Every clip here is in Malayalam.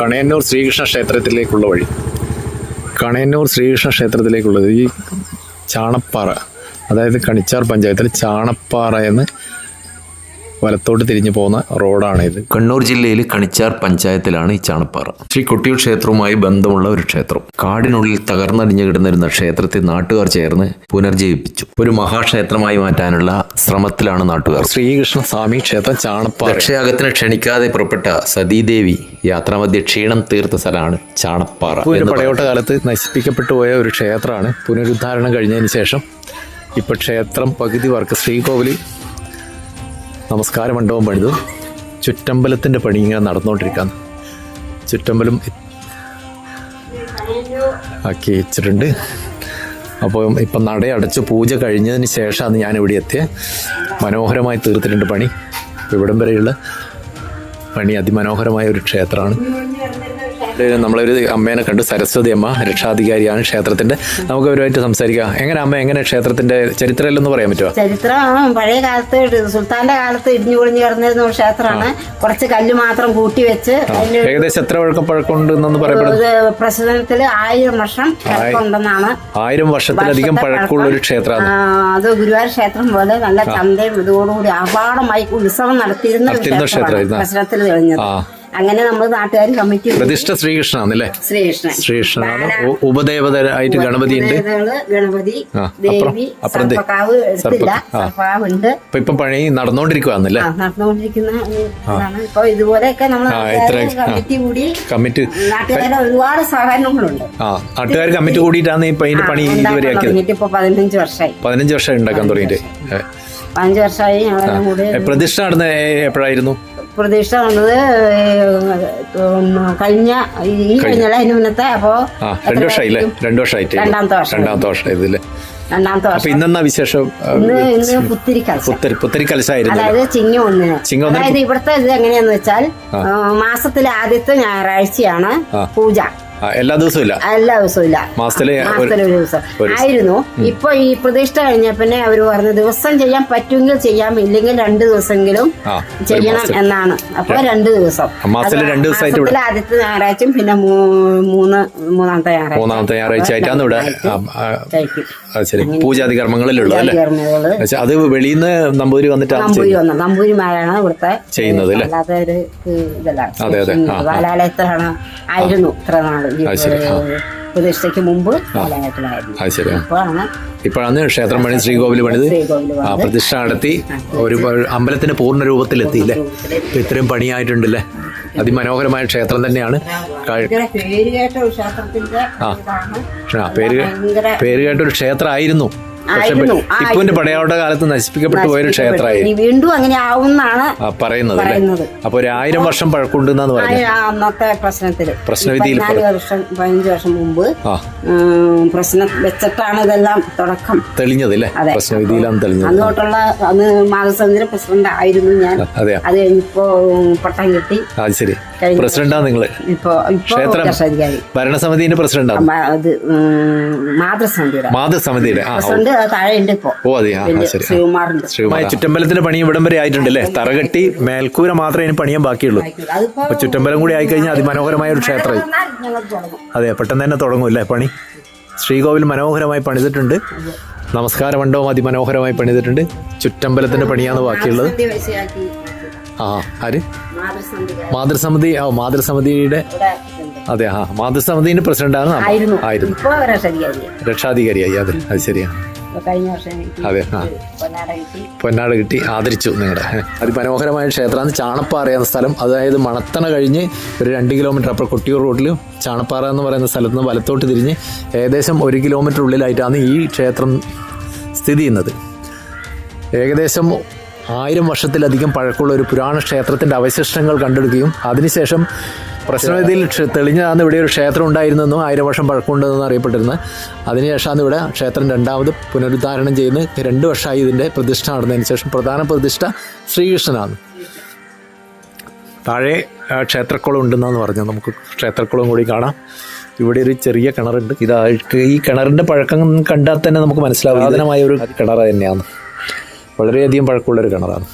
കണയന്നൂർ ശ്രീകൃഷ്ണ ക്ഷേത്രത്തിലേക്കുള്ള വഴി. കണയന്നൂർ ശ്രീകൃഷ്ണ ക്ഷേത്രത്തിലേക്കുള്ളത് ഈ ചാണപ്പാറ അതായത് കണിച്ചാർ പഞ്ചായത്തിൽ ചാണപ്പാറ എന്ന് വലത്തോട്ട് തിരിഞ്ഞു പോകുന്ന റോഡാണ് ഇത് കണ്ണൂർ ജില്ലയിൽ കണിച്ചാർ പഞ്ചായത്തിലാണ് ഈ ചാണപ്പാറ. ശ്രീ കൊട്ടിയൂർ ക്ഷേത്രവുമായി ബന്ധമുള്ള ഒരു ക്ഷേത്രം. കാടിനുള്ളിൽ തകർന്നടിഞ്ഞു കിടന്നിരുന്ന ക്ഷേത്രത്തെ നാട്ടുകാർ ചേർന്ന് പുനർജീവിപ്പിച്ചു ഒരു മഹാക്ഷേത്രമായി മാറ്റാനുള്ള ശ്രമത്തിലാണ് നാട്ടുകാർ. ശ്രീകൃഷ്ണ സ്വാമി ക്ഷേത്രം ചാണപ്പാറ. രക്ഷയാഗത്തിന് ക്ഷണിക്കാതെ പുറപ്പെട്ട സതീദേവി യാത്രാമധ്യ ക്ഷീണം തീർത്ത സ്ഥലമാണ് ചാണപ്പാറ പടയോട്ട കാലത്ത് നശിപ്പിക്കപ്പെട്ടു പോയ ഒരു ക്ഷേത്രമാണ്. പുനരുദ്ധാരണം കഴിഞ്ഞതിന് ശേഷം ഇപ്പൊ ക്ഷേത്രം പകുതി വർക്ക് ശ്രീകോവിൽ നമസ്കാര മണ്ഡപം പണിതു. ചുറ്റമ്പലത്തിന്റെ പണി ഇങ്ങനെ നടന്നുകൊണ്ടിരിക്കുകയാണ് ചുറ്റമ്പലം ആക്കി വെച്ചിട്ടുണ്ട്. അപ്പോൾ ഇപ്പം നട അടച്ച് പൂജ കഴിഞ്ഞതിന് ശേഷമാണ് ഞാൻ ഇവിടെ എത്തിയത് മനോഹരമായി തീർത്തിട്ടുണ്ട് പണി. ഇവിടം വരെയുള്ള പണി അതിമനോഹരമായ ഒരു ക്ഷേത്രമാണ്. നമ്മളൊരു അമ്മേനെ കണ്ടു സരസ്വതി അമ്മ രക്ഷാധികാരിയാണ് ക്ഷേത്രത്തിന്റെ. നമുക്ക് അവരുമായിട്ട് സംസാരിക്കാം. എങ്ങനെ അമ്മ എങ്ങനെ ക്ഷേത്രത്തിന്റെ ചരിത്രം എന്ന് പറയാൻ പറ്റുമോ ചരിത്രം പഴയ കാലത്ത് സുൽത്താന്റെ കാലത്ത് ഇടിഞ്ഞു പൊളിഞ്ഞു കിടന്നിരുന്ന ഒരു ക്ഷേത്രമാണ്. കുറച്ച് കല്ല് മാത്രം കൂട്ടി വെച്ച് ഏകദേശം എത്ര വഴക്കപ്പഴക്കമുണ്ടെന്ന് പറയപ്പെടുന്നത് ഇത് പ്രസിദ്ധത്തിൽ ആയിരം വർഷം ഉണ്ടെന്നാണ് ആയിരം വർഷത്തിലധികം പഴക്കമുള്ള ഒരു ക്ഷേത്രമാണ് അത്. ഗുരുവായൂർ ക്ഷേത്രം പോലെ നല്ല ചന്തയും ഇതോടുകൂടി ആപാടമായി ഉത്സവം നടത്തിയിരുന്ന ക്ഷേത്രത്തിൽ ക്ഷേത്രമായിരുന്നു. പ്രശ്നത്തിൽ ആ. അങ്ങനെ നമ്മൾ നാട്ടുകാർ കമ്മിറ്റി പ്രതിഷ്ഠ ശ്രീകൃഷ്ണനാണല്ലേ ശ്രീകൃഷ്ണൻ. ശ്രീകൃഷ്ണനാണ്. ഉ- ഉപദേവതരായിട്ട് ഗണപതി ഉണ്ട് ദേവതകൾ, ഗണപതി ആ, അപ്പുറം- ദേവി അപ്പുറം ദേ- സർപ്പക്കാവ് എടുത്തില്ല. സർപ്പ- ആ. സർപ്പക്കാവ് ഉണ്ട് അപ്പൊ ഇപ്പൊ പണി നടന്നുകൊണ്ടിരിക്കുവാന്നല്ലേ ആ, നടന്നുകൊണ്ടിരിക്കുന്ന ഒരു ഇതാണ്. ഇപ്പൊ ഇതുപോലെയൊക്കെ നമ്മൾ ആ, കമ്മിറ്റി കൂടി കമ്മിറ്റ് നാട്ടുകാരുടെ ഒരുപാട് സഹകരണങ്ങളുണ്ട്. ആ നാട്ടുകാർ കമ്മിറ്റി കൂടിയിട്ടാണ് ഇപ്പൊ അതിന്റെ പണി ഇതുവരെ ആക്കിയത്? തുടങ്ങിയിട്ട് ഇപ്പൊ പതിനഞ്ച് വർഷമായി പതിനഞ്ച് വർഷം ഉണ്ടാക്കാൻ തുടങ്ങിയിട്ട്. ഏ. പതിനഞ്ച് വർഷമായി ഞങ്ങളെല്ലാം കൂടി ഏ, പ്രതിഷ്ഠ നടന്ന എപ്പോഴായിരുന്നു? പ്രതീക്ഷ വന്നത് കഴിഞ്ഞ ഈ കഴിഞ്ഞല്ല അതിന് മുന്നത്തെ അപ്പോ ആ രണ്ടു വർഷമായില്ലേ രണ്ടു വർഷമായിട്ട് രണ്ടാമത്തെ വർഷം. രണ്ടാമത്തെ വർഷം ഇതില്ലേ രണ്ടാമത്തെ വർഷം. ഇന്നെന്നാ വിശേഷം? ആ, ഇന്ന് ഇന്ന് പുത്തിരി കലശം. പുത്തരി പുത്തരി കലശായിരുന്നു അതായത് ചിങ്ങം ഒന്നിന്. ചിങ്ങം അതായത് ഇവിടുത്തെ ഇത് എങ്ങനെയാന്ന് വെച്ചാൽ മാസത്തിലെ ആദ്യത്തെ ഞായറാഴ്ചയാണ് പൂജ. എല്ലാ ദിവസവും ഇല്ല? എല്ലാ ദിവസവും ഇല്ല. മാസത്തിലെ ഒരു- മാസത്തിലെ ഒരു ദിവസം. ആയിരുന്നു. ഇപ്പൊ ഈ പ്രതിഷ്ഠ കഴിഞ്ഞ പിന്നെ അവർ പറഞ്ഞു ദിവസം ചെയ്യാൻ പറ്റുമെങ്കിൽ ചെയ്യാം ഇല്ലെങ്കിൽ രണ്ട് ദിവസമെങ്കിലും ചെയ്യണം എന്നാണ്. അപ്പൊ രണ്ട് ദിവസം. മാസത്തിലെ ആദ്യത്തെ ഞായറാഴ്ചയും പിന്നെ മൂന്ന് മൂന്നാമത്തെ ഞായറാഴ്ച മൂന്നാമത്തെ ഞായറാഴ്ച ആയിട്ടാണ് ഇവിടെ ശരി. പൂജാതി കർമ്മങ്ങളിലുള്ളത് അല്ലേ? അത് വെളിയിൽ നിന്ന് നമ്പൂരി വന്നിട്ട് നമ്പൂരിമാരാണ് ഇവിടുത്തെ ചെയ്യുന്നത് അല്ലേ? അല്ലാതെ അതെ, അതെ. ആയിരുന്നു ഇത്ര നാൾ. ആ. ആ. പ്രതിഷ്ഠയ്ക്ക് മുമ്പ് ആ. ഇപ്പോഴാണ് ഇപ്പോഴാണ് ക്ഷേത്രം പണി ശ്രീകോവിൽ പണിത്. ശ്രീകോവിൽ പണിത്. പ്രതിഷ്ഠ നടത്തി. ഒരു അമ്പലത്തിന്റെ പൂർണ രൂപത്തിലെത്തിയില്ലേ ഇപ്പൊ ഇത്രയും പണിയായിട്ടുണ്ടല്ലേ? അതിമനോഹരമായ ക്ഷേത്രം തന്നെയാണ്. ക- ഭയങ്കര പേര് കേട്ട ഒരു ആ. ആ, പേര് പേര് ക്ഷേത്രമായിരുന്നു. പക്ഷെ പടയാളുടെ കാലത്ത് നശിപ്പിക്കപ്പെട്ടു പോയൊരു ക്ഷേത്രമായി വീണ്ടും അങ്ങനെ ആവുന്നാണ് പറയുന്നത്. അപ്പൊ ഒരു ആയിരം വർഷം പഴക്കമുണ്ടെന്നാണ് പറയുന്നത് അന്നത്തെ പ്രശ്നത്തിൽ. പ്രശ്നവിധിയിൽ വർഷം പതിനഞ്ച് വർഷം മുമ്പ് പ്രശ്നം വെച്ചിട്ടാണ് ഇതെല്ലാം തുടക്കം. തെളിഞ്ഞത് അല്ലേ പ്രശ്നവിധിയിലാണ് തെളിഞ്ഞത്. അന്നോട്ടുള്ള അന്ന് മാധസ്വന്ദ്ര പ്രസിഡന്റ് ആയിരുന്നു ഞാൻ. അതെ കഴിഞ്ഞിപ്പോ പട്ടം കിട്ടി. അത് ശരി. പ്രസിഡന്റാ നിങ്ങൾ? ഇപ്പോ ക്ഷേത്രം? ഭരണസമിതിന്റെ പ്രസിഡന്റാ അമ്മ അത് മാതൃസമിതിയുടെ. മാതൃസമിതിയുടെ. പ്രസിഡന്റ് അത് താഴെ ഉണ്ട് ഇപ്പൊ. ഓ അതെ. ചുറ്റമ്പലത്തിന്റെ പണി ഇവിടം വരെ ആയിട്ടുണ്ടല്ലേ? തറകെട്ടി മേൽക്കൂര മാത്രമേ ഇനി പണിയാൻ ബാക്കിയുള്ളൂ. അതിപ്പോ അപ്പൊ ചുറ്റമ്പലം കൂടി ആയിക്കഴിഞ്ഞാൽ അതിമനോഹരമായ ഒരു ക്ഷേത്രം. അതെ പെട്ടെന്ന് തന്നെ തുടങ്ങും അല്ലേ പണി? ശ്രീകോവിൽ മനോഹരമായി പണിതിട്ടുണ്ട്. നമസ്കാര മണ്ഡപം അതിമനോഹരമായി പണിതിട്ടുണ്ട്. ചുറ്റമ്പലത്തിന്റെ പണിയാണ് ബാക്കിയുള്ളത്. ആ ആര്? മാതൃസമിതി ആ മാതൃസമിതിയുടെ അതെ ആ മാതൃസമിതിന്റെ പ്രസിഡന്റാണ്. ആയിരുന്നു. രക്ഷാധികാരിയായി. അതെ അത് ശരിയാണ്. അതെ ആ. പൊന്നാട കിട്ടി. പൊന്നാട് കിട്ടി ആദരിച്ചു നിങ്ങളുടെ. അതിമനോഹരമായ ക്ഷേത്രമാണ് ചാണപ്പാറ എന്ന സ്ഥലം. അതായത് മണത്തണ കഴിഞ്ഞ് ഒരു രണ്ട് കിലോമീറ്റർ അപ്പുറം കൊട്ടിയൂർ റോഡിൽ ചാണപ്പാറ എന്ന് പറയുന്ന സ്ഥലത്ത് നിന്ന് വലത്തോട്ട് തിരിഞ്ഞ് ഏകദേശം ഒരു കിലോമീറ്റർ ഉള്ളിലായിട്ടാണ് ഈ ക്ഷേത്രം സ്ഥിതി ചെയ്യുന്നത്. ഏകദേശം ആയിരം വർഷത്തിലധികം പഴക്കമുള്ള ഒരു പുരാണ ക്ഷേത്രത്തിന്റെ അവശിഷ്ടങ്ങൾ കണ്ടെടുക്കുകയും അതിനുശേഷം പ്രശ്നവിധിയിൽ ക്ഷ- തെളിഞ്ഞതാണ് ഇവിടെ ഒരു ക്ഷേത്രം ഉണ്ടായിരുന്നെന്നും ആയിരം വർഷം പഴക്കമുണ്ടെന്നും അറിയപ്പെട്ടിരുന്നത് അതിനുശേഷമാണ് ഇവിടെ ക്ഷേത്രം രണ്ടാമത് പുനരുദ്ധാരണം ചെയ്യുന്നത്. രണ്ട് വർഷമായി ഇതിന്റെ പ്രതിഷ്ഠ നടന്നതിന് ശേഷം പ്രധാന പ്രതിഷ്ഠ ശ്രീകൃഷ്ണനാണ്. താഴെ ക്ഷേത്രക്കുളം ഉണ്ടെന്നാണ് പറഞ്ഞത്. നമുക്ക് ക്ഷേത്രക്കുളം കൂടി കാണാം. ഇവിടെ ഒരു ചെറിയ കിണറുണ്ട്. ഇത് ഈ കിണറിന്റെ പഴക്കം കണ്ടാൽ തന്നെ നമുക്ക് മനസ്സിലാവും. ഒരു കിണർ തന്നെയാണ്. വളരെയധികം പഴക്കമുള്ളൊരു കിണറാണ്.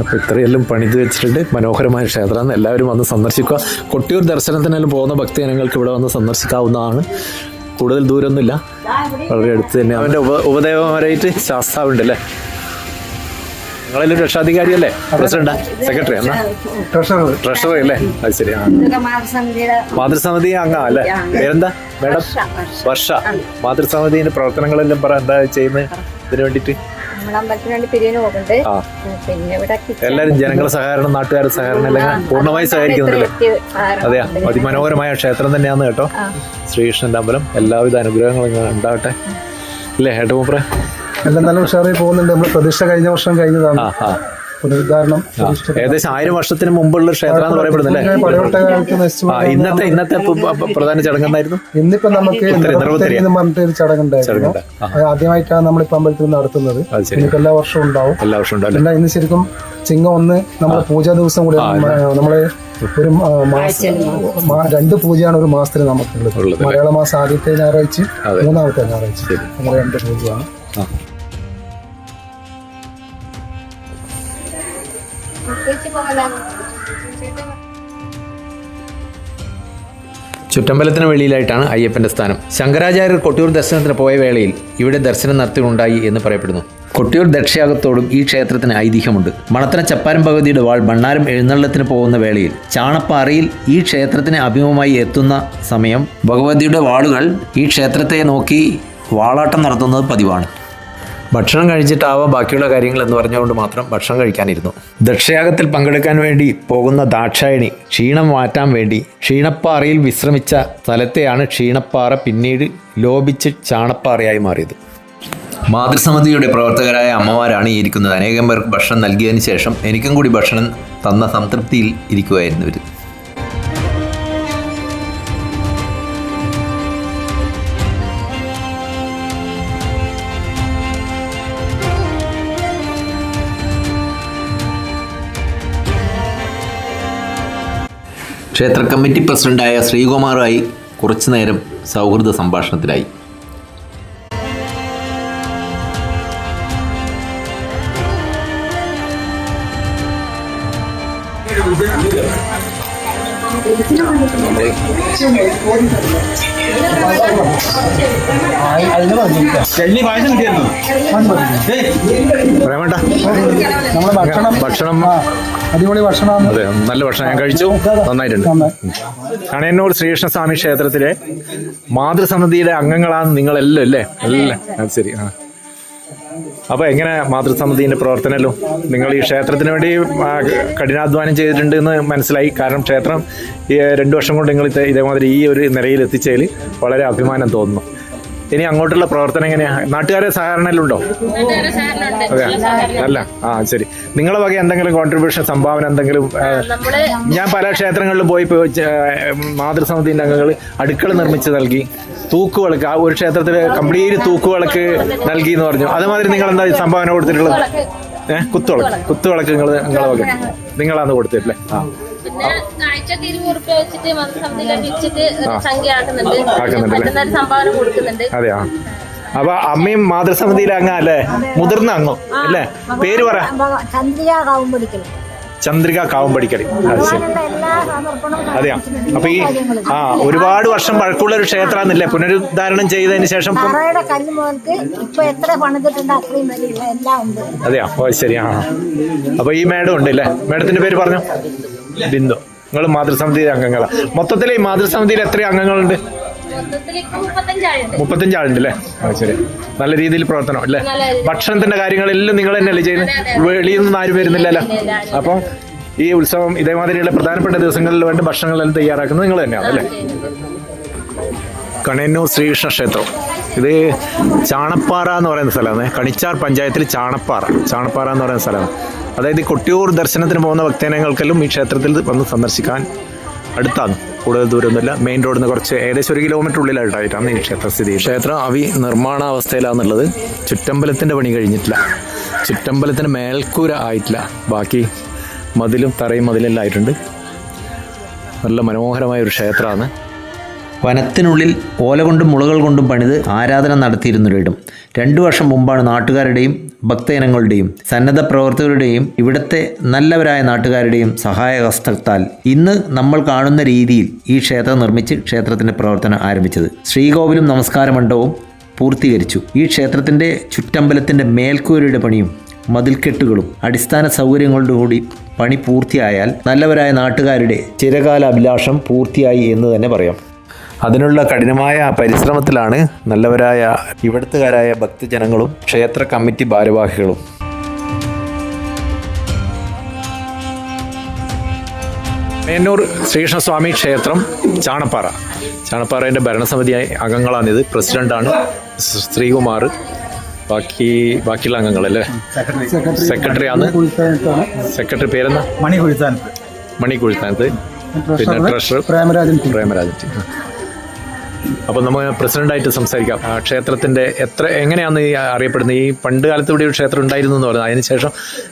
അപ്പോൾ ഇത്രയെല്ലാം പണിത് വെച്ചിട്ടുണ്ട്. മനോഹരമായ ക്ഷേത്രമാണ്. എല്ലാവരും വന്ന് സന്ദർശിക്കുക. കൊട്ടിയൂർ ദർശനത്തിനെല്ലാം പോകുന്ന ഭക്തജനങ്ങൾക്ക് ഇവിടെ വന്ന് സന്ദർശിക്കാവുന്നതാണ്. കൂടുതൽ ദൂരമൊന്നുമില്ല. വളരെ അടുത്ത് തന്നെ അവന്റെ ഉപ ഉപദേവമാരായിട്ട് ശാസ്താവുണ്ട് അല്ലേ നിങ്ങളെല്ലാം രക്ഷാധികാരിയല്ലേ? പ്രസിഡന്റ്? സെക്രട്ടറി എന്നാ? ട്രഷറി അല്ലേ? അത് ശരി. മാതൃസമിതി അംഗം അല്ലേ? പേരെന്താ? മേഡം? വർഷ മാതൃസമിതിന്റെ പ്രവർത്തനങ്ങളെല്ലാം പറ എന്താ ചെയ്യുന്നത് ഇതിനു വേണ്ടിട്ട് എല്ലാരും ജനങ്ങളെ ജനങ്ങളുടെ സഹകരണം നാട്ടുകാരുടെ സഹകരണം എല്ലാം പൂർണമായി സഹകരിക്കുന്നുണ്ടല്ലേ? അതെയാ. അതിമനോഹരമായ ക്ഷേത്രം തന്നെയാന്ന് കേട്ടോ. ശ്രീകൃഷ്ണന്റെ അമ്പലം. എല്ലാവിധ അനുഗ്രഹങ്ങളും ഉണ്ടാവട്ടെ അല്ലേ ഏട്ടുമൂപ്പറ എല്ലാം നല്ല ഉഷാറായി പോകുന്നുണ്ട്. നമ്മൾ പ്രതീക്ഷ കഴിഞ്ഞ വർഷം കഴിഞ്ഞതാണ്. പുനരുദ്ധാരണം ഏകദേശം ആയിരം വർഷത്തിന് മുമ്പുള്ള ക്ഷേത്രം എന്ന് പറയപ്പെടുന്നല്ലേ? ഇന്നത്തെ ഇന്നത്തെ പ്രധാന ചടങ്ങെന്നായിരുന്നു ഇന്നിപ്പോ നമുക്ക് പറഞ്ഞിട്ട് ഒരു ചടങ്ങുണ്ടായിരുന്നു ആദ്യമായിട്ടാണ് നമ്മളിപ്പോ അമ്പലത്തിൽ നടത്തുന്നത്. എല്ലാ വർഷവും ഉണ്ടാവും. എല്ലാ വർഷവും ഉണ്ടാവും ഇന്ന് ശരിക്കും ചിങ്ങം ഒന്ന് നമ്മുടെ പൂജാ ദിവസം കൂടി നമ്മൾ ഒരു രണ്ട് പൂജയാണ് ഒരു മാസത്തിൽ നമുക്കുള്ളത്. ഉള്ളത് മലയാള മാസം ആദ്യത്തെ ഞായറാഴ്ച മൂന്നാമത്തെ ഞായറാഴ്ച അങ്ങനെ രണ്ട് പൂജയാണ്. ചുറ്റമ്പലത്തിന് വെളിയിലായിട്ടാണ് അയ്യപ്പന്റെ സ്ഥാനം. ശങ്കരാചാര്യർ കൊട്ടിയൂർ ദർശനത്തിന് പോയ വേളയിൽ ഇവിടെ ദർശനം നടത്തിയുണ്ടായി എന്ന് പറയപ്പെടുന്നു. കൊട്ടിയൂർ ദക്ഷ്യയാഗത്തോടും ഈ ക്ഷേത്രത്തിന് ഐതിഹ്യമുണ്ട്. മണത്തന ചപ്പാരം പകുതിയുടെ വാൾ ഭണ്ണാരം എഴുന്നള്ളത്തിന് പോകുന്ന വേളയിൽ ചാണപ്പാറയിൽ ഈ ക്ഷേത്രത്തിന് അഭിമുഖമായി എത്തുന്ന സമയം ഭഗവതിയുടെ വാളുകൾ ഈ ക്ഷേത്രത്തെ നോക്കി വാളാട്ടം നടത്തുന്നത് പതിവാണ്. ഭക്ഷണം കഴിച്ചിട്ടാവാം ബാക്കിയുള്ള കാര്യങ്ങൾ എന്ന് പറഞ്ഞുകൊണ്ട് മാത്രം ഭക്ഷണം കഴിക്കാനിരുന്നു. ദക്ഷയാഗത്തിൽ പങ്കെടുക്കാൻ വേണ്ടി പോകുന്ന ദാക്ഷായണി ക്ഷീണം മാറ്റാൻ വേണ്ടി ക്ഷീണപ്പാറയിൽ വിശ്രമിച്ച സ്ഥലത്തെയാണ് ക്ഷീണപ്പാറ പിന്നീട് ലോപിച്ച് ചാണപ്പാറയായി മാറിയത്. മാതൃസമിതിയുടെ പ്രവർത്തകരായ അമ്മമാരാണ് ഇരിക്കുന്നത്. അനേകം പേർക്ക് ഭക്ഷണം നൽകിയതിന് ശേഷം എനിക്കും കൂടി ഭക്ഷണം തന്ന സംതൃപ്തിയിൽ ഇരിക്കുമായിരുന്നു ഇവർ ക്ഷേത്ര കമ്മിറ്റി പ്രസിഡന്റായ ശ്രീകുമാറുമായി കുറച്ചു നേരം സൗഹൃദ സംഭാഷണത്തിലായി. ഭക്ഷണം ഭക്ഷണം അടിപൊളി ഭക്ഷണം. അതെ നല്ല ഭക്ഷണം ഞാൻ കഴിച്ചു. നന്നായിട്ടുണ്ട്. കണയന്നൂർ ശ്രീകൃഷ്ണസ്വാമി ക്ഷേത്രത്തിലെ മാതൃസമിതിയുടെ അംഗങ്ങളാണ് നിങ്ങളെല്ലാം അല്ലേ? അല്ലേ അത് ശരി ആ. അപ്പൊ എങ്ങനെ മാതൃസമിതിന്റെ പ്രവർത്തനമല്ലോ? നിങ്ങൾ ഈ ക്ഷേത്രത്തിന് വേണ്ടി കഠിനാധ്വാനം ചെയ്തിട്ടുണ്ട് എന്ന് മനസ്സിലായി. കാരണം ക്ഷേത്രം ഈ രണ്ടു വർഷം കൊണ്ട് നിങ്ങൾ ഇതേമാതിരി ഈ ഒരു നിലയിൽ എത്തിച്ചതിൽ വളരെ അഭിമാനം തോന്നുന്നു. ഇനി അങ്ങോട്ടുള്ള പ്രവർത്തനം എങ്ങനെയാ? നാട്ടുകാരെ സഹകരണയിലുണ്ടോ ഉണ്ടോ അതെ. അല്ല. ആ ശരി. നിങ്ങളെ വക എന്തെങ്കിലും കോൺട്രിബ്യൂഷൻ സംഭാവന എന്തെങ്കിലും ഞാൻ പല ക്ഷേത്രങ്ങളിലും പോയി മാതൃസമിതിന്റെ അംഗങ്ങൾ അടുക്കള നിർമ്മിച്ച് നൽകി. തൂക്കുവിളക്ക് ആ ഒരു ക്ഷേത്രത്തിൽ കംപ്ലീറ്റ് തൂക്കുവിളക്ക് നൽകി എന്ന് പറഞ്ഞു. അതുമാതിരി നിങ്ങൾ എന്താ സംഭാവന കൊടുത്തിട്ടുള്ളത്? ഏഹ് കുത്തുവിളക്ക്. കുത്തുവിളക്ക് നിങ്ങൾ നിങ്ങളെ വക. നിങ്ങളാന്ന് കൊടുത്തിട്ടില്ലേ ആ. പിന്നെ ആഴ്ചക്ക് ഇരുന്നൂറ് രൂപ വെച്ചിട്ട് മതസമിതിയിലെ വിളിച്ചിട്ട് സംഖ്യ ആക്കുന്നുണ്ട് ആക്കുന്നുണ്ട് സംഭാവന കൊടുക്കുന്നുണ്ട്. അതെയാ? അപ്പൊ അമ്മയും മാതൃസമിതിയിലെ അംഗം അല്ലേ? മുതിർന്ന അംഗം അല്ലേ? പേര് പറ. ചന്ദ്രിക കാവുമ്പടിക്കൽ ചന്ദ്രിക കാവുമ്പടിക്കടി അത് ശരി. അതെയാ. അപ്പൊ ഈ ആ ഒരുപാട് വർഷം പഴക്കമുള്ള ഒരു ക്ഷേത്രമാണെന്നില്ലേ? പുനരുദ്ധാരണം ചെയ്തതിന് ശേഷം അതെയാ. ഓ ശരി. ആ അപ്പൊ ഈ മേഡം ഉണ്ട് അല്ലേ മേഡത്തിന്റെ പേര് പറഞ്ഞു. ബിന്ദു. നിങ്ങൾ മാതൃസമിതി അംഗങ്ങളാണ് മൊത്തത്തിൽ ഈ മാതൃസമിതിയിൽ എത്ര അംഗങ്ങളുണ്ട്? മുപ്പത്തഞ്ചാളുണ്ട് അല്ലേ ശരി. നല്ല രീതിയിൽ പ്രവർത്തനം അല്ലേ? ഭക്ഷണത്തിന്റെ കാര്യങ്ങളെല്ലാം നിങ്ങൾ തന്നെയല്ലേ ചെയ്യുന്നത്? വെളിയിൽ നിന്ന് ആരും വരുന്നില്ലല്ലോ. അപ്പം ഈ ഉത്സവം ഇതേമാതിരിയുള്ള പ്രധാനപ്പെട്ട ദിവസങ്ങളിൽ വേണ്ട ഭക്ഷണങ്ങളെല്ലാം തയ്യാറാക്കുന്നത് നിങ്ങൾ തന്നെയാണ് അല്ലേ? കണയന്നൂർ ശ്രീകൃഷ്ണ ക്ഷേത്രം. ഇത് ചാണപ്പാറ എന്ന് പറയുന്ന സ്ഥലമാണ്. കണിച്ചാർ പഞ്ചായത്തിൽ ചാണപ്പാറ. ചാണപ്പാറ എന്ന് പറയുന്ന സ്ഥലമാണ്. അതായത് കൊട്ടിയൂർ ദർശനത്തിന് പോകുന്ന ഭക്തജനങ്ങൾക്കെല്ലാം ഈ ക്ഷേത്രത്തിൽ വന്ന് സന്ദർശിക്കാൻ അടുത്താണ്. കൂടുതൽ ദൂരമൊന്നുമില്ല. മെയിൻ റോഡിൽ നിന്ന് കുറച്ച് ഏകദേശം ഒരു കിലോമീറ്റർ ഉള്ളിലായിട്ടാണ് ഈ ക്ഷേത്രം സ്ഥിതി. ക്ഷേത്രം അവി നിർമ്മാണാവസ്ഥയിലാണെന്നുള്ളത് ചുറ്റമ്പലത്തിന്റെ പണി കഴിഞ്ഞിട്ടില്ല. ചുറ്റമ്പലത്തിന് മേൽക്കൂര ആയിട്ടില്ല. ബാക്കി മതിലും തറയും മതിലെല്ലാം ആയിട്ടുണ്ട്. നല്ല മനോഹരമായ ഒരു ക്ഷേത്രമാണ്. വനത്തിനുള്ളിൽ ഓല കൊണ്ടും മുളകൾ കൊണ്ടും പണിത് ആരാധന നടത്തിയിരുന്നൊരിടം. രണ്ടു വർഷം മുമ്പാണ് നാട്ടുകാരുടെയും ഭക്തജനങ്ങളുടെയും സന്നദ്ധ പ്രവർത്തകരുടെയും ഇവിടുത്തെ നല്ലവരായ നാട്ടുകാരുടെയും സഹായഹസ്തത്താൽ ഇന്ന് നമ്മൾ കാണുന്ന രീതിയിൽ ഈ ക്ഷേത്രം നിർമ്മിച്ച് ക്ഷേത്രത്തിന്റെ പ്രവർത്തനം ആരംഭിച്ചത്. ശ്രീകോവിലും നമസ്കാര മണ്ഡപവും പൂർത്തീകരിച്ചു. ഈ ക്ഷേത്രത്തിന്റെ ചുറ്റമ്പലത്തിന്റെ മേൽക്കൂരയുടെ പണിയും മതിൽക്കെട്ടുകളും അടിസ്ഥാന സൗകര്യങ്ങളോടുകൂടി പണി പൂർത്തിയായാൽ നല്ലവരായ നാട്ടുകാരുടെ ചിരകാല അഭിലാഷം പൂർത്തിയായി എന്ന് തന്നെ പറയാം. അതിനുള്ള കഠിനമായ പരിശ്രമത്തിലാണ് നല്ലവരായ ഇവിടുത്തുകാരായ ഭക്തജനങ്ങളും ക്ഷേത്ര കമ്മിറ്റി ഭാരവാഹികളും. മേന്നൂർ ശ്രീകൃഷ്ണസ്വാമി ക്ഷേത്രം ചാണപ്പാറ. ചാണപ്പാറേന്റെ ഭരണസമിതി അംഗങ്ങളാണിത്. പ്രസിഡന്റാണ് ശ്രീകുമാർ. ബാക്കി ബാക്കിയുള്ള അംഗങ്ങളല്ലേ? സെക്രട്ടറി. ആണ് സെക്രട്ടറി പേരെന്നാ മണി കുഴിത്താനത്ത്. മണി കുഴിത്താനത്ത്. പിന്നെ ട്രഷറർ പ്രേമരാജൻ പ്രേമരാജൻ. അപ്പോൾ നമുക്ക് പ്രസിഡന്റായിട്ട് സംസാരിക്കാം. ആ ക്ഷേത്രത്തിന്റെ എത്ര എങ്ങനെയാണ് ഈ അറിയപ്പെടുന്നത്? ഈ പണ്ട് കാലത്ത് ഇവിടെ ഒരു ക്ഷേത്രം ഉണ്ടായിരുന്നു എന്ന് പറയുന്നത്. അതിനുശേഷം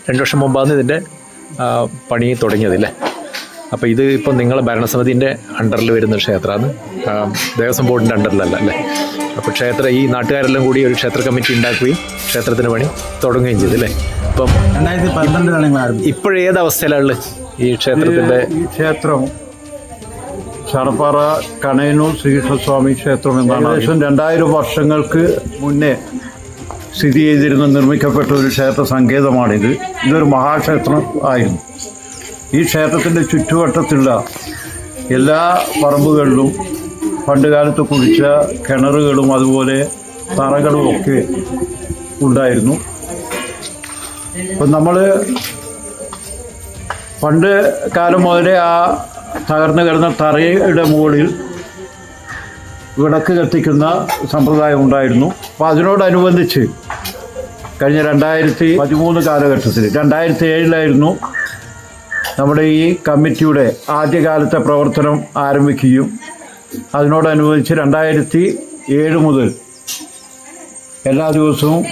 രണ്ട് വർഷം മുമ്പാണ് ഇതിന്റെ പണി തുടങ്ങിയതില്ലേ അപ്പോൾ ഇത് ഇപ്പോൾ നിങ്ങൾ ഭരണസമിതിന്റെ അണ്ടറിൽ വരുന്ന ക്ഷേത്രമാണ് ദേവസ്വം ബോർഡിന്റെ അണ്ടറിലല്ല അല്ലേ? അപ്പോൾ ക്ഷേത്ര ഈ നാട്ടുകാരെല്ലാം കൂടി ഒരു ക്ഷേത്ര കമ്മിറ്റി ഉണ്ടാക്കുകയും ക്ഷേത്രത്തിന് പണി തുടങ്ങുകയും ചെയ്തു അല്ലേ? ഇപ്പം ഇപ്പോഴേത് അവസ്ഥയിലാണ് ഈ ക്ഷേത്രത്തിന്റെ ക്ഷേത്രം ചാണപ്പാറ കണയനൂർ ശ്രീകൃഷ്ണസ്വാമി ക്ഷേത്രം എന്നാണ്. ഏകദേശം രണ്ടായിരം വർഷങ്ങൾക്ക് മുന്നേ സ്ഥിതി ചെയ്തിരുന്ന നിർമ്മിക്കപ്പെട്ട ഒരു ക്ഷേത്ര സങ്കേതമാണിത്. ഇതൊരു മഹാക്ഷേത്രം ആയിരുന്നു. ഈ ക്ഷേത്രത്തിന്റെ ചുറ്റുവട്ടത്തുള്ള എല്ലാ പറമ്പുകളിലും പണ്ടുകാലത്ത് കുഴിച്ച കിണറുകളും അതുപോലെ തറകളും ഒക്കെ ഉണ്ടായിരുന്നു. അപ്പം നമ്മൾ പണ്ട് കാലം മുതലേ ആ തകർന്നു കിടന്ന തറയുടെ മുകളിൽ വിളക്ക് കത്തിക്കുന്ന സമ്പ്രദായം ഉണ്ടായിരുന്നു. അപ്പോൾ അതിനോടനുബന്ധിച്ച് കഴിഞ്ഞ രണ്ടായിരത്തി പതിമൂന്ന് കാലഘട്ടത്തിൽ രണ്ടായിരത്തി ഏഴിലായിരുന്നു നമ്മുടെ ഈ കമ്മിറ്റിയുടെ ആദ്യകാലത്തെ പ്രവർത്തനം ആരംഭിക്കുകയും അതിനോടനുബന്ധിച്ച് രണ്ടായിരത്തി ഏഴ് മുതൽ എല്ലാ ദിവസവും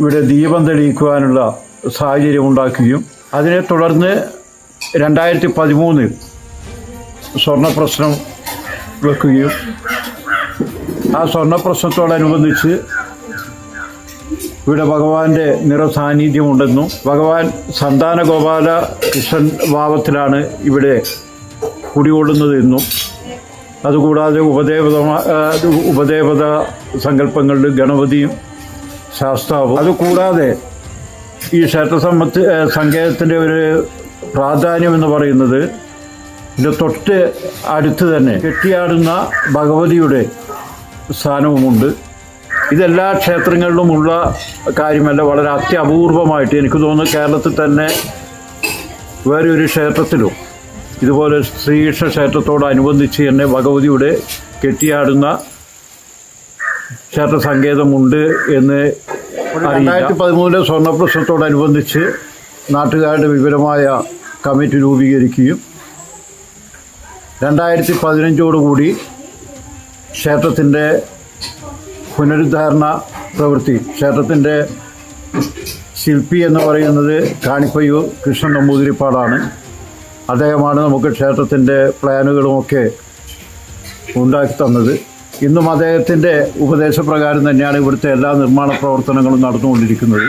ഇവിടെ ദീപം തെളിയിക്കുവാനുള്ള സാഹചര്യം ഉണ്ടാക്കുകയും അതിനെ തുടർന്ന് രണ്ടായിരത്തി പതിമൂന്നിൽ സ്വർണപ്രശ്നം വെക്കുകയും ആ സ്വർണപ്രശ്നത്തോടനുബന്ധിച്ച് ഇവിടെ ഭഗവാന്റെ നിറസാന്നിധ്യമുണ്ടെന്നും ഭഗവാൻ സന്താന ഗോപാല കൃഷ്ണൻ ഭാവത്തിലാണ് ഇവിടെ കുടികൊള്ളുന്നത് എന്നും അതുകൂടാതെ ഉപദേവത ഉപദേവത സങ്കല്പങ്ങളിൽ ഗണപതിയും ശാസ്താവും. അതുകൂടാതെ ഈ ക്ഷേത്ര സമ്പത്ത് സങ്കേതത്തിന്റെ ഒരു പ്രാധാന്യം എന്ന് പറയുന്നത് ഇതിന്റെ തൊട്ട് അടുത്ത് തന്നെ കെട്ടിയാടുന്ന ഭഗവതിയുടെ സ്ഥാനവുമുണ്ട്. ഇതെല്ലാ ക്ഷേത്രങ്ങളിലുമുള്ള കാര്യമല്ല വളരെ അത്യപൂർവമായിട്ട് എനിക്ക് തോന്നുന്നു കേരളത്തിൽ തന്നെ വേറെ ഒരു ക്ഷേത്രത്തിലും. ഇതുപോലെ ശ്രീകൃഷ്ണ ക്ഷേത്രത്തോടനുബന്ധിച്ച് തന്നെ ഭഗവതിയുടെ കെട്ടിയാടുന്ന ക്ഷേത്ര സങ്കേതമുണ്ട് എന്ന് രണ്ടായിരത്തി പതിമൂന്നിലെ സ്വർണപ്രശ്നത്തോടനുബന്ധിച്ച് നാട്ടുകാരുടെ വിപുലമായ കമ്മിറ്റി രൂപീകരിക്കുകയും രണ്ടായിരത്തി പതിനഞ്ചോടുകൂടി ക്ഷേത്രത്തിന്റെ പുനരുദ്ധാരണ പ്രവൃത്തി ക്ഷേത്രത്തിന്റെ ശില്പി എന്ന് പറയുന്നത് കാണിപ്പയ്യൂർ കൃഷ്ണൻ നമ്പൂതിരിപ്പാടാണ്. അദ്ദേഹമാണ് നമുക്ക് ക്ഷേത്രത്തിന്റെ പ്ലാനുകളുമൊക്കെ ഉണ്ടാക്കി തന്നത്. ഇന്നും അദ്ദേഹത്തിന്റെ ഉപദേശപ്രകാരം തന്നെയാണ് ഇവിടുത്തെ എല്ലാ നിർമ്മാണ പ്രവർത്തനങ്ങളും നടന്നുകൊണ്ടിരിക്കുന്നത്.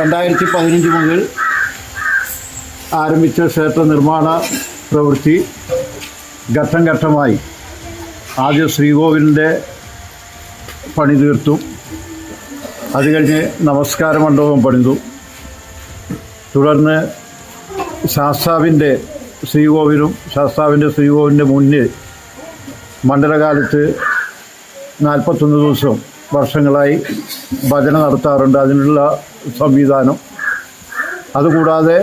രണ്ടായിരത്തി പതിനഞ്ച് മുതൽ ആരംഭിച്ച ക്ഷേത്ര നിർമ്മാണ പ്രവൃത്തി ഘട്ടം ഘട്ടമായി ആദ്യം ശ്രീകോവിലിന്റെ പണി തീർത്തു. അത് കഴിഞ്ഞ് നമസ്കാര മണ്ഡപം പണിതു. തുടർന്ന് ശാസ്താവിന്റെ ശ്രീകോവിലും ശാസ്താവിന്റെ ശ്രീകോവിലിന്റെ മുന്നിൽ മണ്ഡലകാലത്ത് നാൽപ്പത്തൊന്ന് ദിവസം വർഷങ്ങളായി ഭജന നടത്താറുണ്ട്. അതിനുള്ള സംവിധാനം. അതുകൂടാതെ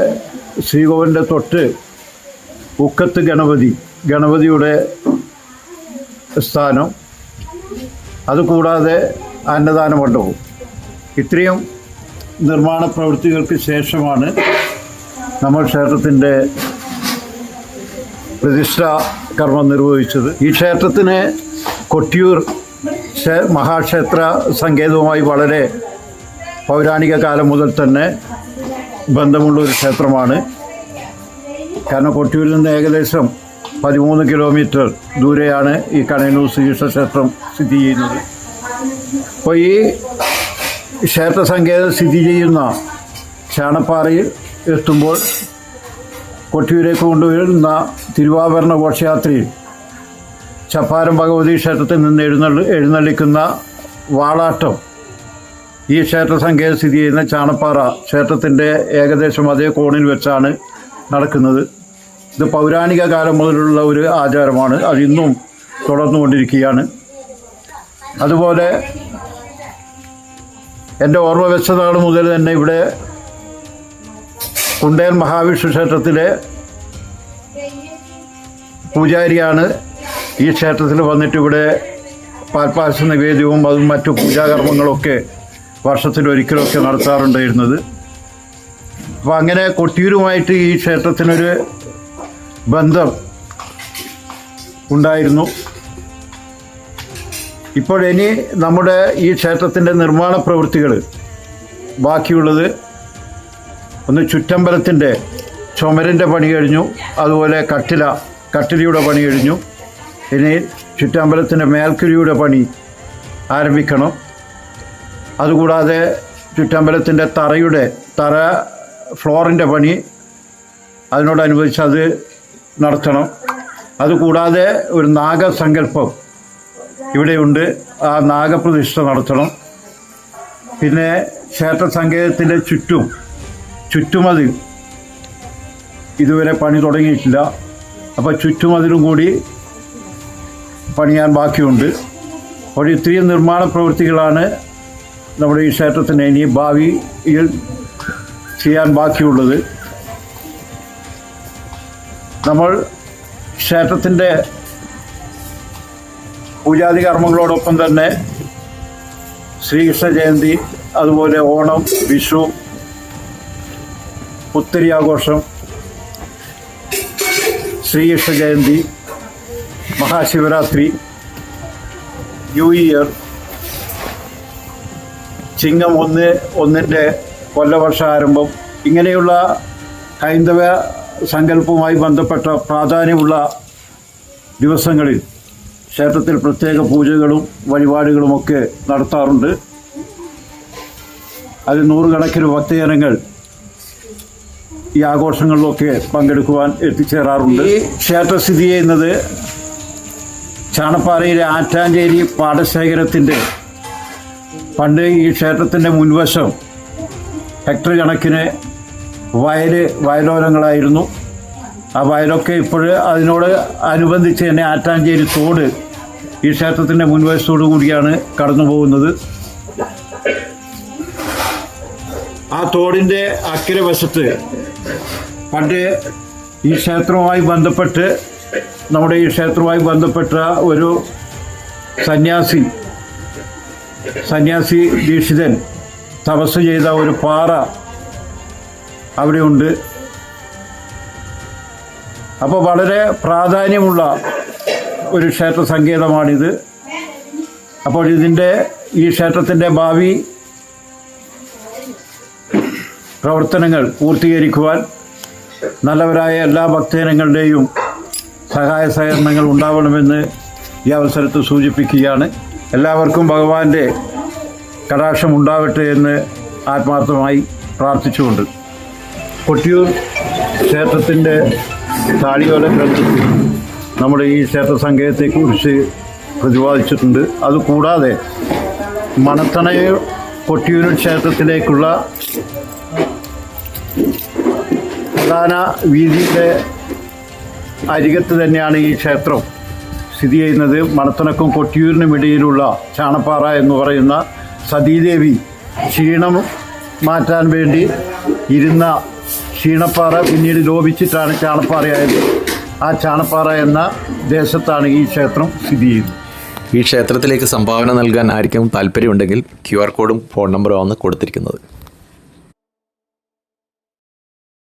ശ്രീകോവിലിന്റെ തൊട്ട് ഉക്കത്ത് ഗണപതി ഗണപതിയുടെ സ്ഥാനം. അതുകൂടാതെ അന്നദാന മണ്ഡപവും. ഇത്രയും നിർമ്മാണ പ്രവൃത്തികൾക്ക് ശേഷമാണ് നമ്മൾ ക്ഷേത്രത്തിന്റെ പ്രതിഷ്ഠാ കർമ്മം നിർവഹിച്ചത്. ഈ ക്ഷേത്രത്തിന് കൊട്ടിയൂർ മഹാക്ഷേത്ര സങ്കേതവുമായി വളരെ പൗരാണിക കാലം മുതൽ തന്നെ ബന്ധമുള്ള ഒരു ക്ഷേത്രമാണ്. കാരണം കൊട്ടിയൂരിൽ നിന്ന് ഏകദേശം പതിമൂന്ന് കിലോമീറ്റർ ദൂരെയാണ് ഈ കണയന്നൂർ ശ്രീകൃഷ്ണ ക്ഷേത്രം സ്ഥിതി ചെയ്യുന്നത്. അപ്പോൾ ഈ ക്ഷേത്ര സങ്കേതം സ്ഥിതി ചെയ്യുന്ന ചാണപ്പാറയിൽ എത്തുമ്പോൾ കൊട്ടിയൂരേക്ക് കൊണ്ടുവരുന്ന തിരുവാഭരണ ഘോഷയാത്രയിൽ ചപ്പാരം ഭഗവതി ക്ഷേത്രത്തിൽ നിന്ന് എഴുന്നള്ളി എഴുന്നള്ളിക്കുന്ന വാളാട്ടം ഈ ക്ഷേത്ര സങ്കേതം സ്ഥിതി ചെയ്യുന്ന ചാണപ്പാറ ക്ഷേത്രത്തിന്റെ ഏകദേശം അതേ കോണിൽ വെച്ചാണ് നടക്കുന്നത്. ഇത് പൗരാണിക കാലം മുതലുള്ള ഒരു ആചാരമാണ്. അതിന്നും തുടർന്നുകൊണ്ടിരിക്കുകയാണ്. അതുപോലെ എന്റെ ഓർമ്മ വെച്ച നാൾ മുതൽ തന്നെ ഇവിടെ കുണ്ടേൽ മഹാവിഷ്ണു ക്ഷേത്രത്തിലെ പൂജാരിയാണ് ഈ ക്ഷേത്രത്തിൽ വന്നിട്ട് ഇവിടെ പാൽപ്പായസ നിവേദ്യവും അതും മറ്റു പൂജാകർമ്മങ്ങളൊക്കെ വർഷത്തിലൊരിക്കലൊക്കെ നടത്താറുണ്ടായിരുന്നത്. അപ്പോൾ അങ്ങനെ കൊട്ടിയൂരുമായിട്ട് ഈ ക്ഷേത്രത്തിനൊരു ബന്ധം ഉണ്ടായിരുന്നു. ഇപ്പോഴിനി നമ്മുടെ ഈ ക്ഷേത്രത്തിന്റെ നിർമ്മാണ പ്രവൃത്തികൾ ബാക്കിയുള്ളത്. ഒന്ന് ചുറ്റമ്പലത്തിന്റെ ചുമരിന്റെ പണി കഴിഞ്ഞു. അതുപോലെ കട്ടില കട്ടിലയുടെ പണി കഴിഞ്ഞു. ഇനി ചുറ്റമ്പലത്തിന്റെ മേൽക്കുരിയുടെ പണി ആരംഭിക്കണം. അതുകൂടാതെ ചുറ്റമ്പലത്തിന്റെ തറയുടെ തറ ഫ്ലോറിന്റെ പണി. അതിനോടനുബന്ധിച്ച് അത് നടത്തണം. അതുകൂടാതെ ഒരു നാഗസങ്കല്പം ഇവിടെയുണ്ട്. ആ നാഗപ്രതിഷ്ഠ നടത്തണം. പിന്നെ ക്ഷേത്ര സങ്കേതത്തിന്റെ ചുറ്റും ചുറ്റുമതിൽ ഇതുവരെ പണി തുടങ്ങിയിട്ടില്ല. അപ്പോൾ ചുറ്റുമതിലും കൂടി പണിയാൻ ബാക്കിയുണ്ട്. അപ്പോൾ ഇത്രയും നിർമ്മാണ പ്രവൃത്തികളാണ് നമ്മുടെ ഈ ക്ഷേത്രത്തിന് ഇനി ഭാവിയിൽ ചെയ്യാൻ ബാക്കിയുള്ളത്. നമ്മൾ ക്ഷേത്രത്തിന്റെ പൂജാതി കർമ്മങ്ങളോടൊപ്പം തന്നെ ശ്രീകൃഷ്ണ ജയന്തി അതുപോലെ ഓണം വിഷു പുത്തരി ആഘോഷം ശ്രീകൃഷ്ണ ജയന്തി മഹാശിവരാത്രി ന്യൂ ഇയർ ചിങ്ങം ഒന്ന് ഒന്നിന്റെ കൊല്ലവർഷാരംഭം ഇങ്ങനെയുള്ള ഹൈന്ദവ സങ്കല്പവുമായി ബന്ധപ്പെട്ട പ്രാധാന്യമുള്ള ദിവസങ്ങളിൽ ക്ഷേത്രത്തിൽ പ്രത്യേക പൂജകളും വഴിപാടുകളുമൊക്കെ നടത്താറുണ്ട്. അതിൽ നൂറുകണക്കിന് ഭക്തജനങ്ങൾ ഈ ആഘോഷങ്ങളിലൊക്കെ പങ്കെടുക്കുവാൻ എത്തിച്ചേരാറുണ്ട്. ഈ ക്ഷേത്രം സ്ഥിതി ചെയ്യുന്നത് ചാണപ്പാറയിലെ ആറ്റാഞ്ചേരി പാടശേഖരത്തിന്റെ പണ്ട് ഈ ക്ഷേത്രത്തിന്റെ മുൻവശം ഹെക്ടർ കണക്കിന് വയൽ വയലോരങ്ങളായിരുന്നു. ആ വയലൊക്കെ ഇപ്പോൾ അതിനോട് അനുബന്ധിച്ച് തന്നെ ആറ്റാഞ്ചേരി തോട് ഈ ക്ഷേത്രത്തിന്റെ മുൻവശത്തോടു കൂടിയാണ് കടന്നു പോകുന്നത്. ആ തോടിന്റെ അക്കരെ വശത്ത് പണ്ട് ഈ ക്ഷേത്രവുമായി ബന്ധപ്പെട്ട് നമ്മുടെ ഈ ക്ഷേത്രവുമായി ബന്ധപ്പെട്ട ഒരു സന്യാസി സന്യാസി ദീക്ഷിതൻ തപസ് ചെയ്ത ഒരു പാറ അവിടെയുണ്ട്. അപ്പോൾ വളരെ പ്രാധാന്യമുള്ള ഒരു ക്ഷേത്ര സങ്കേതമാണിത്. അപ്പോൾ ഇതിന്റെ ഈ ക്ഷേത്രത്തിന്റെ ഭാവി പ്രവർത്തനങ്ങൾ പൂർത്തീകരിക്കുവാൻ നല്ലവരായ എല്ലാ ഭക്തജനങ്ങളുടെയും സഹായ സഹകരണങ്ങൾ ഉണ്ടാവണമെന്ന് ഈ അവസരത്തിൽ സൂചിപ്പിക്കുകയാണ്. എല്ലാവർക്കും ഭഗവാന്റെ കടാക്ഷം ഉണ്ടാവട്ടെ എന്ന് ആത്മാർത്ഥമായി പ്രാർത്ഥിച്ചുകൊണ്ട്. കൊട്ടിയൂർ ക്ഷേത്രത്തിന്റെ താളിയോല ഗ്രന്ഥത്തിൽ നമ്മുടെ ഈ ക്ഷേത്ര സങ്കേതത്തെക്കുറിച്ച് പ്രതിപാദിച്ചിട്ടുണ്ട്. അതുകൂടാതെ മണത്തണയ കൊട്ടിയൂർ ക്ഷേത്രത്തിലേക്കുള്ള പ്രധാന വീതിയുടെ അരികത്ത് തന്നെയാണ് ഈ ക്ഷേത്രം. സ്ഥിതി ചെയ്യുന്നത് മണത്തണക്കും കൊട്ടിയൂരിനും ഇടയിലുള്ള ചാണപ്പാറ എന്ന് പറയുന്ന സതീദേവി ക്ഷീണം മാറ്റാൻ വേണ്ടി ഇരുന്ന ക്ഷീണപ്പാറ പിന്നീട് ലോപിച്ചിട്ടാണ് ചാണപ്പാറയായത്. ആ ചാണപ്പാറ എന്ന ദേശത്താണ് ഈ ക്ഷേത്രം സ്ഥിതി ചെയ്യുന്നത്. ഈ ക്ഷേത്രത്തിലേക്ക് സംഭാവന നൽകാൻ ആർക്കും താല്പര്യമുണ്ടെങ്കിൽ ക്യു ആർ കോഡും ഫോൺ നമ്പറും ആണ് കൊടുത്തിരിക്കുന്നത്.